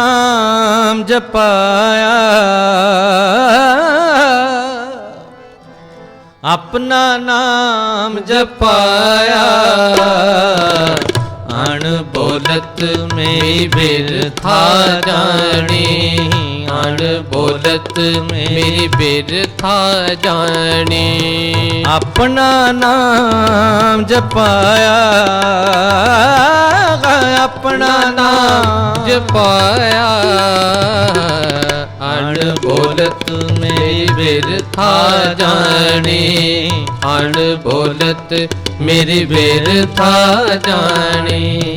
ਨਾਮ ਜਪਾਇਆ। ਆਪਣਾ ਨਾਮ ਜਪਾਇਆ। ਅਣ ਬੋਲਤ ਮੇਰੀ ਬਿਰਥਾ ਜਾਣੀ। ਅਣ ਬੋਲਤ ਮੇਰੀ ਬਿਰਥਾ ਜਾਣੀ। ਆਪਣਾ ਨਾਮ ਜਪਾਇਆ। ਆਪਣਾ ਨਾਮ ਜਪਾਇਆ। ਅਣ ਬੋਲਤ ਮੇਰੀ ਬਿਰਥਾ ਜਾਣੀ। ਅਣ ਬੋਲਤ ਮੇਰੀ ਬਿਰਥਾ ਜਾਣੀ।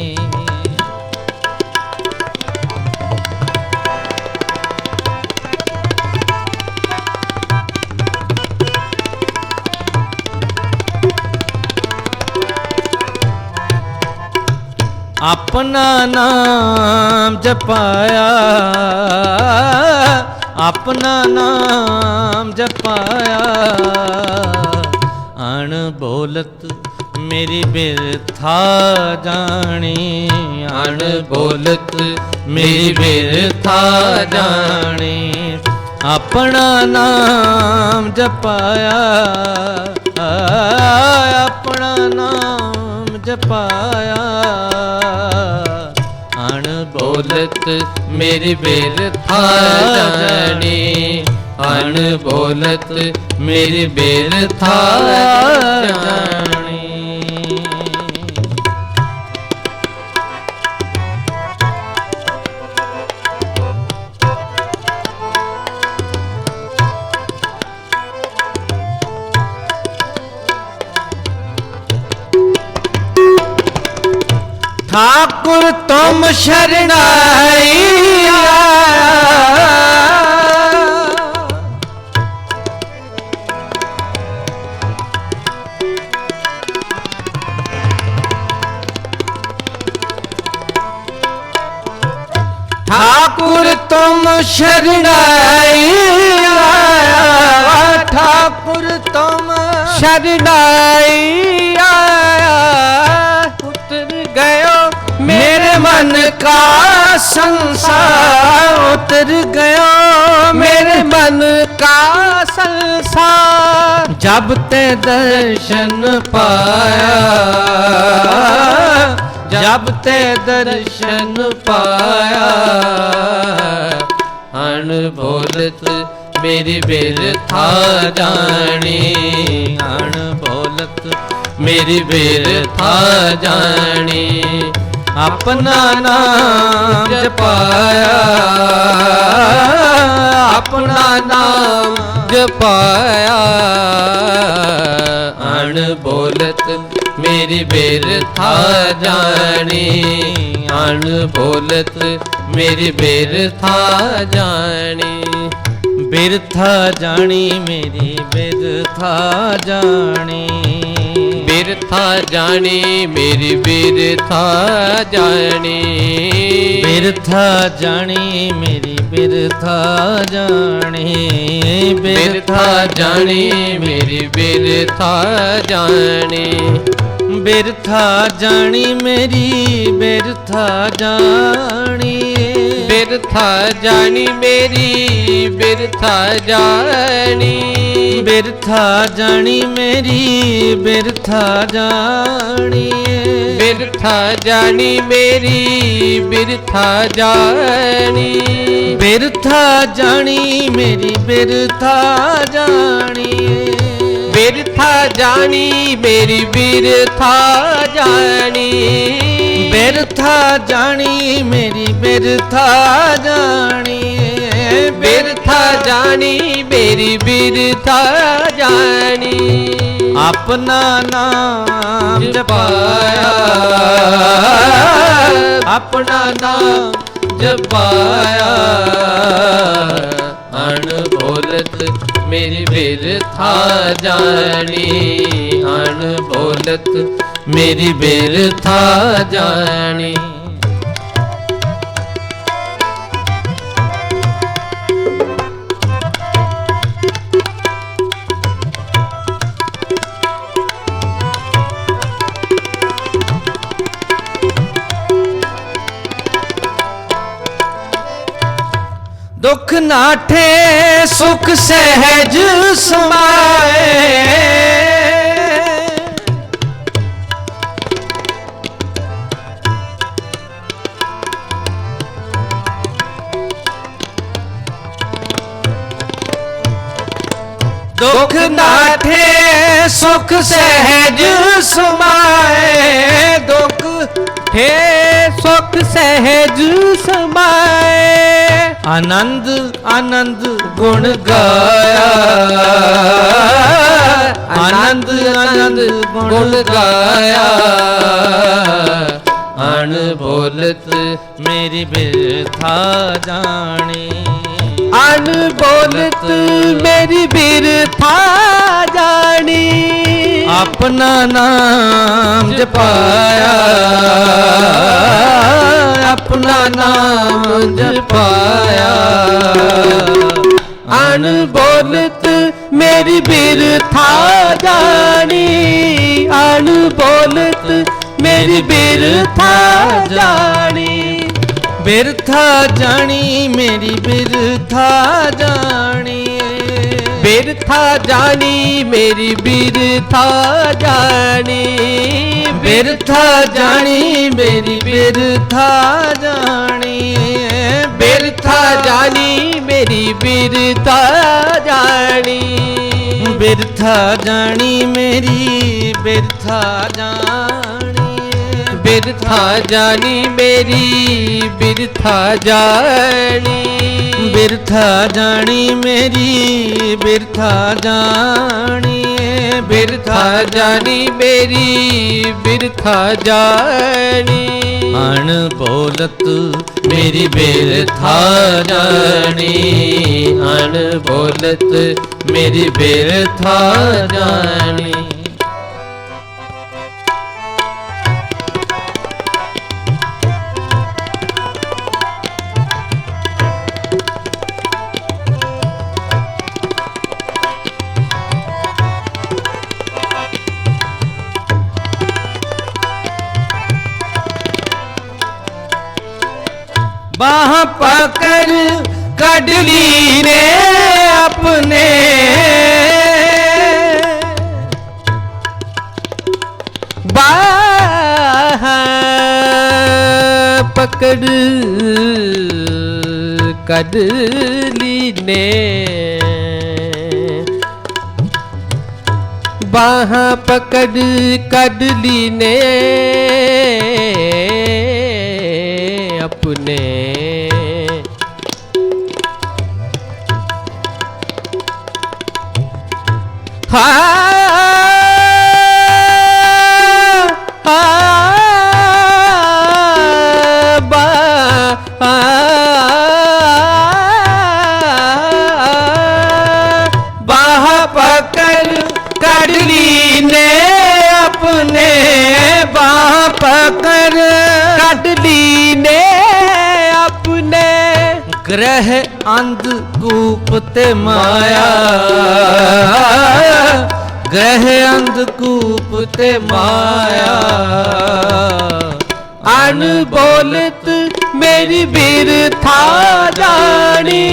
ਆਪਣਾ ਨਾਮ ਜਪਾਇਆ। ਆਪਣਾ ਨਾਮ ਜਪਾਇਆ। ਅਣ ਬੋਲਤ ਮੇਰੀ ਬਿਰਥਾ ਜਾਣੀ। ਅਣ ਬੋਲਤ ਮੇਰੀ ਬਿਰਥਾ ਜਾਣੀ। ਆਪਣਾ ਨਾਮ ਜਪਾਇਆ। ਆਪਣਾ ਨਾਮ ਜਪਾਇਆ ਅਣ ਬੋਲਤ ਮੇਰੀ ਬਿਰਥਾ ਜਾਣੀ। ਅਣ ਬੋਲਤ ਮੇਰੀ ਬਿਰਥਾ ਜਾਣੀ। ठाकुर तुम शरणाइया ठाकुर तुम शरणाइया ठाकुर तुम शरणाइया मन का संसार उतर गया मेरे मन का संसार जब ते दर्शन पाया जब ते दर्शन पाया अनबोलत मेरी बिरथा जानी अनबोलत मेरी बिरथा जानी ਆਪਣਾ ਨਾਮ ਜਪਾਇਆ। ਆਪਣਾ ਨਾਮ ਜਪਾਇਆ। ਅਣ ਬੋਲਤ ਮੇਰੀ ਬਿਰਥਾ ਜਾਣੀ। ਅਣ ਬੋਲਤ ਮੇਰੀ ਬਿਰਥਾ ਜਾਣੀ। ਬਿਰਥਾ ਜਾਣੀ, ਮੇਰੀ ਬਿਰਥਾ ਜਾਣੀ। ਬਿਰਥਾ ਜਾਣੀ ਮੇਰੀ ਬਿਰਥਾ ਜਾਣੀ। ਬਿਰਥਾ ਜਾਣੀ ਮੇਰੀ ਬਿਰਥਾ ਜਾਣੀ। ਬਿਰਥਾ ਜਾਣੀ ਮੇਰੀ ਬਿਰਥਾ ਜਾਣੀ। ਬਿਰਥਾ ਜਾਣੀ ਮੇਰੀ ਬਿਰਥਾ ਜਾਣੀ। ਬਿਰਥਾ ਜਾਣੀ ਮੇਰੀ ਬਿਰਥਾ ਜਾਣੀ। ਬਿਰਥਾ ਜਾਣੀ ਮੇਰੀ ਬਿਰਥਾ ਜਾਣੀ ਬਿਰਥਾ ਜਾਣੀ ਮੇਰੀ ਬਿਰਥਾ ਜਾਣੀ। ਬਿਰਥਾ ਜਾਣੀ ਮੇਰੀ ਬਿਰਥਾ ਜਾਣੀ ਬਿਰਥਾ ਜਾਣੀ ਮੇਰੀ ਬਿਰਥਾ ਜਾਣੀ। ਬਿਰਥਾ ਜਾਣੀ, ਮੇਰੀ ਬਿਰਥਾ ਜਾਣੀ ਬਿਰਥਾ ਜਾਣੀ, ਮੇਰੀ ਬਿਰਥਾ ਜਾਣੀ। ਆਪਣਾ ਨਾਮ ਜਪਾਇਆ। ਆਪਣਾ ਨਾਮ ਜਪਾਇਆ। ਅਣ ਬੋਲਤ ਮੇਰੀ ਬਿਰਥਾ ਜਾਣੀ ਅਣ ਬੋਲਤ ਮੇਰੀ ਬਿਰਥਾ ਜਾਣੀ। ਦੁੱਖ ਨਾਠੇ ਸੁਖ ਸਹਿਜ ਸਮਾਏ। ਦੁੱਖ ਨਾਠੇ ਸੁਖ ਸਹਿਜ ਸਮਾਏ। ਦੁੱਖ ਹੈ ਸੁਖ ਸਹਿਜ ਸਮਾਏ। ਆਨੰਦ ਆਨੰਦ ਗੁਣ ਗਾਇਆ। ਆਨੰਦ ਆਨੰਦ ਗੁਣ ਗਾਇਆ। ਅਣ ਬੋਲਤ ਮੇਰੀ ਬਿਰਥਾ ਜਾਣੀ। ਅਨ ਬੋਲਤ ਮੇਰੀ ਬਿਰਥਾ ਆਪਣਾ ਨਾਮ ਜਪਾਇਆ। ਆਪਣਾ ਨਾਮ ਜਪਾਇਆ। ਅਣ ਬੋਲਤ ਮੇਰੀ ਬਿਰਥਾ ਜਾਣੀ। ਅਣ ਬੋਲਤ ਮੇਰੀ ਬਿਰਥਾ ਜਾਣੀ। ਬਿਰਥਾ ਜਾਣੀ, ਮੇਰੀ ਬਿਰਥਾ ਜਾਣੀ। ਬਿਰਥਾ ਜਾਣੀ, ਮੇਰੀ ਬਿਰਥਾ ਜਾਣੀ। ਬਿਰਥਾ ਜਾਣੀ, ਮੇਰੀ ਬਿਰਥਾ ਜਾਣੀ। ਬਿਰਥਾ ਜਾਣੀ, ਮੇਰੀ ਬਿਰਥਾ ਜਾਣੀ। ਬਿਰਥਾ ਜਾਣੀ, ਮੇਰੀ ਬਿਰਥਾ ਜਾਣੀ। ਬਿਰਥਾ ਜਾਣੀ ਮੇਰੀ, ਬਿਰਥਾ ਜਾਣੀ ਬਿਰਥਾ ਜਾਣੀ ਮੇਰੀ, ਬਿਰਥਾ ਜਾਣੀ ਬਿਰਥਾ ਜਾਣੀ ਮੇਰੀ, ਬਿਰਥਾ ਜਾਣੀ ਅਣ ਬੋਲਤ ਮੇਰੀ ਬਿਰਥਾ ਜਾਣੀ ਅਣ ਬੋਲਤ ਮੇਰੀ ਬਿਰਥਾ ਜਾਣੀ ਕੱਢ ਲਈ ਨੇ ਆਪਣੇ। ਬਾਹ ਪਕੜ ਕੱਢ ਨੇ ਬਾਹ ਪਕੜ ਕੱਢ ਲਈ ਨੇ ਕੱਢਦੀ ਨੇ ਆਪਣੇ। ਗ੍ਰਹਿ ਅੰਧ ਕੂਪ ਤੇ ਮਾਇਆ। ਗ੍ਰਹਿ ਅੰਧ ਕੂਪ ਤੇ ਮਾਇਆ। ਅਨਬੋਲਤ ਮੇਰੀ ਬਿਰਥਾ ਜਾਣੀ।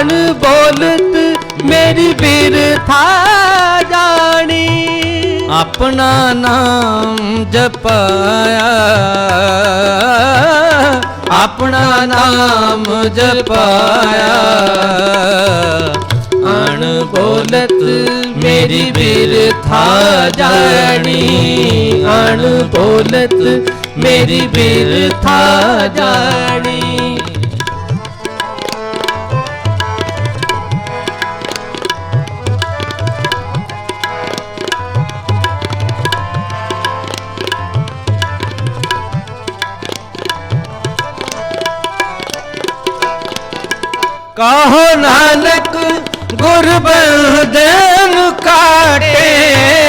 ਅਨਬੋਲਤ ਮੇਰੀ ਬਿਰਥਾ ਜਾਣੀ। ਆਪਣਾ ਨਾਮ ਜਪਾਇਆ। ਆਪਣਾ ਨਾਮ ਜਪਾਇਆ। ਅਣ ਬੋਲਤ ਮੇਰੀ ਬਿਰਥਾ ਜਾਣੀ। ਅਣ ਬੋਲਤ ਮੇਰੀ ਬਿਰਥਾ ਜਾਣੀ। ਕਹੋ ਨਾਨਕ ਗੁਰ ਬੰਦਨ ਕਾਟੇ।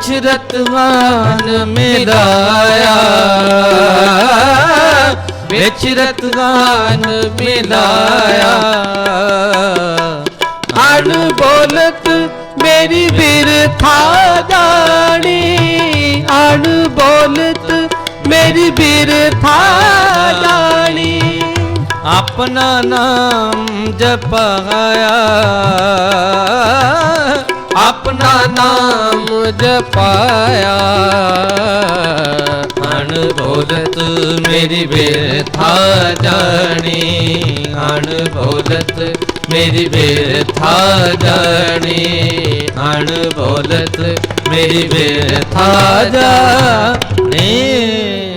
ਵਿਚਰਤ ਮਿਲਾਇਆ। ਵਿਚਰਤ ਵਾਨ ਮਿਲਾਇਆ। ਅਣ ਬੋਲਤ ਮੇਰੀ ਬਿਰਥਾ ਜਾਣੀ। ਅਣ ਬੋਲਤ ਮੇਰੀ ਬਿਰਥਾ ਜਾਣੀ। ਆਪਣਾ ਨਾਮ ਜਪਾਇਆ। ਆਪਣਾ ਨਾਮ ਜਪਾਇਆ। ਅਣ ਬੋਲਤ ਮੇਰੀ ਬੇਥਾ ਜਾਣੀ। ਅਣ ਬੋਲਤ ਮੇਰੀ ਬੇਥਾ ਜਾਣੀ। ਅਣ ਬੋਲਤ ਮੇਰੀ ਬੇਥਾ ਜਾਣੀ।